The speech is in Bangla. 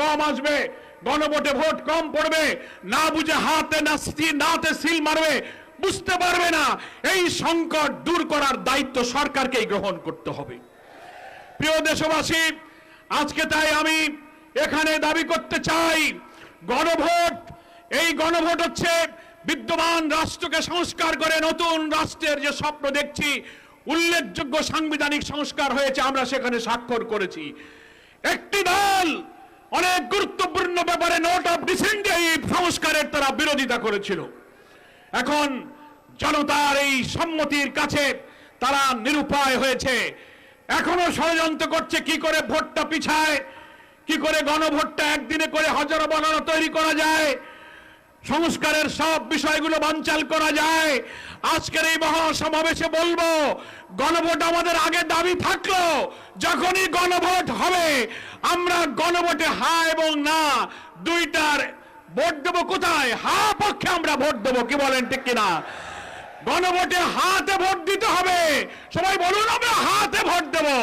কম আসবে, গণভোটে ভোট কম পড়বে, না বুঝে হাতে না নাতে সিল মারবে, বুঝতে পারবে না। এই সংকট দূর করার দায়িত্ব সরকারকেই গ্রহণ করতে হবে। প্রিয় দেশবাসী, আজকে তাই আমি এখানে দাবি করতে চাই, গণভোট, এই গণভোট হচ্ছে বিদ্যমান রাষ্ট্রকে সংস্কার করে নতুন রাষ্ট্রের যে স্বপ্ন দেখছি, উল্লেখযোগ্য সাংবিধানিক সংস্কার হয়েছে, আমরা সেখানে স্বাক্ষর করেছি। একটি দল নোট অফ ডিসেন্ট এই সংস্কারের তারা বিরোধিতা করেছিল। এখন জনতার এই সম্মতির কাছে তারা নিরুপায় হয়েছে। এখনও ষড়যন্ত্র করছে, কি করে ভোটটা পিছায়, কি করে গণভোটটা একদিনে করে হাজারো বানানো তৈরি করা যায়। সংস্কারের সব বিষয়গুলো বানচাল করা যায়। আজকের এই মহাসমাবেশে বলব, গণভোট আমাদের আগে দাবি থাকল, যখনই গণভোট হবে, আমরা গণভোটে হা এবং না, দুইটার ভোট দেবো কোথায়? হা পক্ষে আমরা ভোট দেবো, কি বলেন ঠিক কিনা? গণভোটে হাতে ভোট দিতে হবে, সবাই বলুন, আমরা হাতে ভোট দেবো।